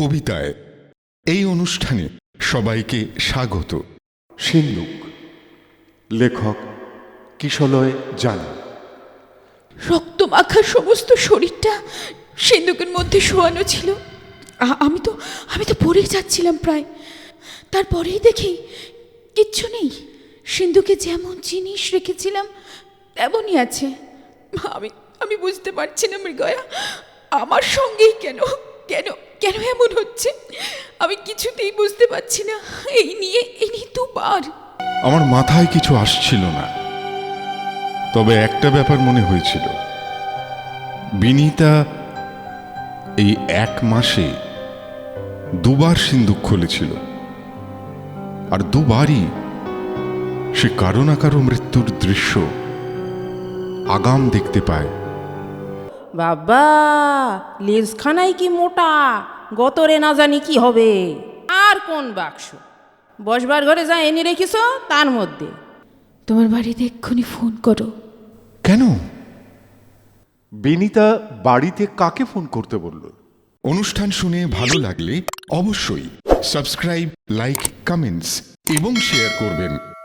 কবিতায় এই অনুষ্ঠানে সবাইকে স্বাগত। সিন্ধুক লেখক কিশলয় জানা রক্ত মাখা সমস্ত শরীরটা সিন্ধুকের মধ্যে শোয়ানো ছিল। আমি তো আমি তো পড়ে যাচ্ছিলাম প্রায়। তারপরেই দেখি কিচ্ছু নেই। সিন্ধুকে যেমন জিনিস রেখেছিলাম তেমনই আছে। আমি আমি বুঝতে পারছি না মৃগয়া আমার সঙ্গেই কেন কেন কেন এমন হচ্ছে? আমি কিছুতেই বুঝতে পারছি না। এই নিয়ে এই নিয়ে দুবার। আমার মাথায় কিছু আসছিল না। তবে একটা ব্যাপার মনে হয়েছিল। বিনীতা এই এক মাসে দুবার সিন্দুক খুলেছিল। আর দুবারই সে কারও না কারও মৃত্যুর দৃশ্য আগাম দেখতে পায়। বাবা লেজখানাই কি মোটা? গতরে না জানি কি হবে। আর কোন বাক্স? বসবার ঘরে যা এনে রেখেছ তার মধ্যে। তোমার বাড়িতে এক্ষুনি ফোন করো। কেন? বেনিতা বাড়িতে কাকে ফোন করতে বলল? অনুষ্ঠান শুনে ভালো লাগলে অবশ্যই সাবস্ক্রাইব লাইক কমেন্টস এবং শেয়ার করবেন।